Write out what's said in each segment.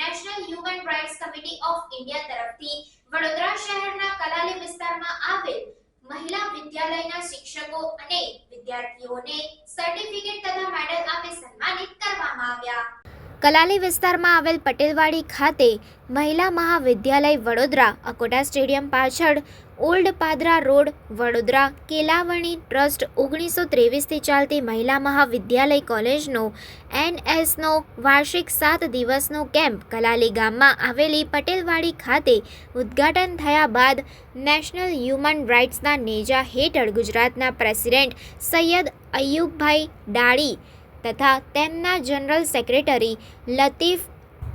National human rights committee of India તરફથી વડોદરા શહેરના કલાલી વિસ્તારમાં આવેલ મહિલા વિદ્યાલયના શિક્ષકો અને વિદ્યાર્થીઓને સર્ટિફિકેટ તથા મેડલ આપી સન્માનિત કરવામાં આવ્યા. કલાલી વિસ્તારમાં આવેલ પટેલવાડી ખાતે મહિલા મહાવિદ્યાલય વડોદરા અકોટા સ્ટેડિયમ પાછળ old Padra road Vadodara Kelavani trust ઓગણીસો ત્રેવીસથી ચાલતી મહિલા મહાવિદ્યાલય કોલેજનો એનએસનો વાર્ષિક સાત દિવસનો કેમ્પ કલાલી ગામમાં આવેલી પટેલવાડી ખાતે ઉદ્ઘાટન થયા બાદ નેશનલ હ્યુમન રાઇટ્સના નેજા હેઠળ ગુજરાતના પ્રેસિડેન્ટ સૈયદ અયુબભાઈ ડાળી તથા તેમના જનરલ સેક્રેટરી લતીફ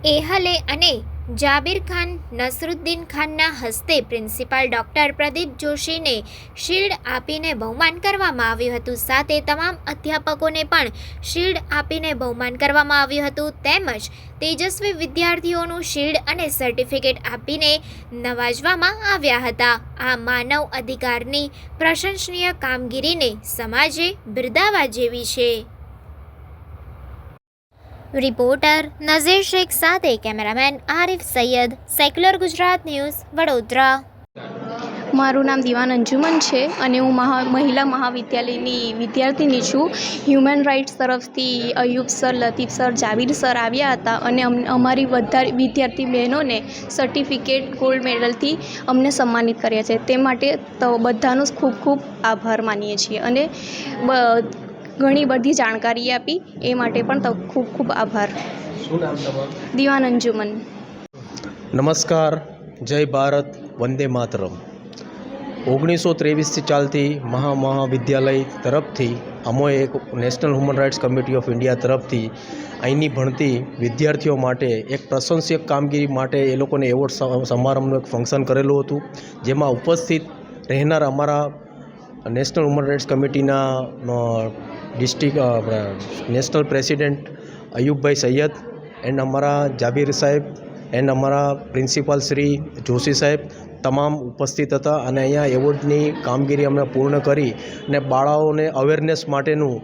એહલે અને જાબિર ખાન નસરુદ્દીન ખાનના હસ્તે પ્રિન્સિપાલ ડૉક્ટર પ્રદીપ જોશીને શિલ્ડ આપીને બહુમાન કરવામાં આવ્યું હતું. સાથે તમામ અધ્યાપકોને પણ શિલ્ડ આપીને બહુમાન કરવામાં આવ્યું હતું. તેમજ તેજસ્વી વિદ્યાર્થીઓનું શિલ્ડ અને સર્ટિફિકેટ આપીને નવાજવામાં આવ્યા હતા. આ માનવ અધિકારની પ્રશંસનીય કામગીરીને સમાજે બિરદાવા જેવી છે. રિપોર્ટર નઝીર શેખ સાથે cameraman Arif Sayyed, secular Gujarat news, Vadodara. મારું નામ દિવાન અંજુમન છે અને હું મહા, મહિલા મહાવિદ્યાલયની વિદ્યાર્થીની છું. હ્યુમન રાઇટ્સ તરફથી Ayub sir, Latif sir, Javir sir આવ્યા હતા અને અમ, અમારી વધારે વિદ્યાર્થી બહેનોને સર્ટિફિકેટ ગોલ્ડ મેડલથી અમને સન્માનિત કર્યા છે. તે માટે તો બધાનો ખૂબ ખૂબ આભાર માનીએ છીએ અને ઘણી બધી જાણકારી આપી. એ માટે પણ તો ખૂબ ખૂબ આભાર. દિવાન અંજુમન નમસ્કાર. જય ભારત. વંદે માતરમ. ઓગણીસો ત્રેવીસથી ચાલતી મહા મહાવિદ્યાલય તરફથી અમોએ એક national human rights committee of India તરફથી અહીંની ભણતી વિદ્યાર્થીઓ માટે એક પ્રશંસક કામગીરી માટે એ લોકોને એવોર્ડ સમારંભનું એક ફંક્શન કરેલું હતું. જેમાં ઉપસ્થિત રહેનાર અમારા નેશનલ હ્યુમન રાઇટ્સ કમિટીના district national president Ayubbhai Sayyed and અમારા જાબીર સાહેબ એન્ડ અમારા પ્રિન્સિપાલ શ્રી જોશી સાહેબ તમામ ઉપસ્થિત હતા અને અહીંયા એવોર્ડની કામગીરી અમે પૂર્ણ કરી અને બાળાઓને અવેરનેસ માટેનું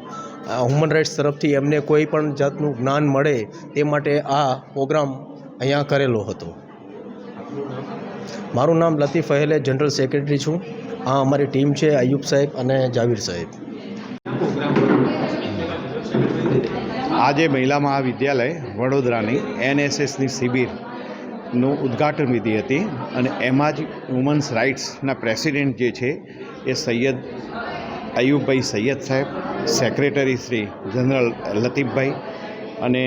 હ્યુમન રાઇટ્સ તરફથી એમને કોઈ પણ જાતનું જ્ઞાન મળે તે માટે આ પ્રોગ્રામ અહીંયા કરેલો હતો. મારું નામ લતીફ અહેલે જનરલ સેક્રેટરી છું. આ અમારી ટીમ છે અયુબ સાહેબ અને જાવીર સાહેબ. આજે મહિલા મહાવિદ્યાલય વડોદરાની એનએસએસની શિબિરનું ઉદ્ઘાટન વિધિ હતી અને એમાં જ વુમન્સ રાઇટ્સના પ્રેસિડેન્ટ જે છે એ સૈયદ અયુબભાઈ સૈયદ સાહેબ સેક્રેટરી શ્રી જનરલ લતીફભાઈ અને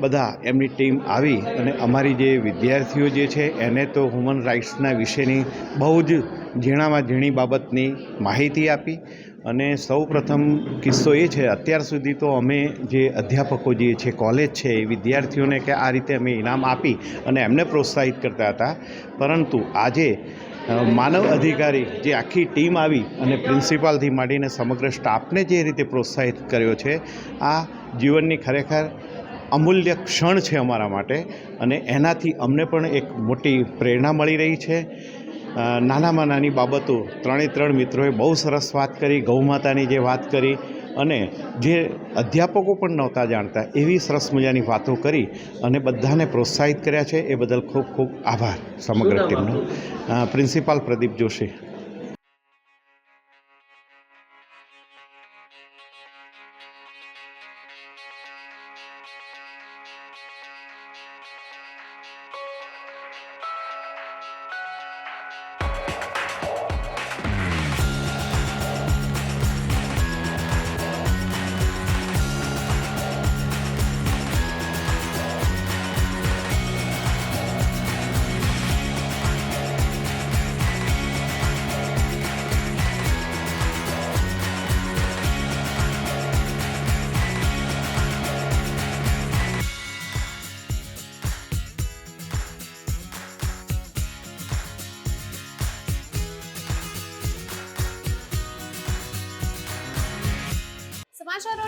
બધા એમની ટીમ આવી અને અમારી જે વિદ્યાર્થીઓ જે છે, એને તો હ્યુમન રાઇટ્સના વિશેની બહુ જ ઝીણામાં ઝીણી બાબતની માહિતી આપી. અને સૌ પ્રથમ કિસ્સો એ છે, અત્યાર સુધી તો અમે જે અધ્યાપકો જે છે કોલેજ છે, એ વિદ્યાર્થીઓને કે આ રીતે અમે ઇનામ આપી અને એમને પ્રોત્સાહિત કરતા હતા. પરંતુ આજે માનવ અધિકારી જે આખી ટીમ આવી અને પ્રિન્સિપાલથી માંડીને સમગ્ર સ્ટાફને જે રીતે પ્રોત્સાહિત કર્યો છે, આ જીવનની ખરેખર અમૂલ્ય ક્ષણ છે અમારા માટે અને એનાથી અમને પણ એક મોટી પ્રેરણા મળી રહી છે. નાનામાં નાની બાબતો ત્રણે ત્રણ મિત્રોએ બહુ સરસ વાત કરી ગૌમાતાની જે વાત કરી અને જે અધ્યાપકો પણ નહોતા જાણતા એવી સરસ મજાની વાતો કરી અને બધાને પ્રોત્સાહિત કર્યા છે. એ બદલ ખૂબ ખૂબ આભાર સમગ્ર ટીમનો. પ્રિન્સિપાલ પ્રદીપ જોશી.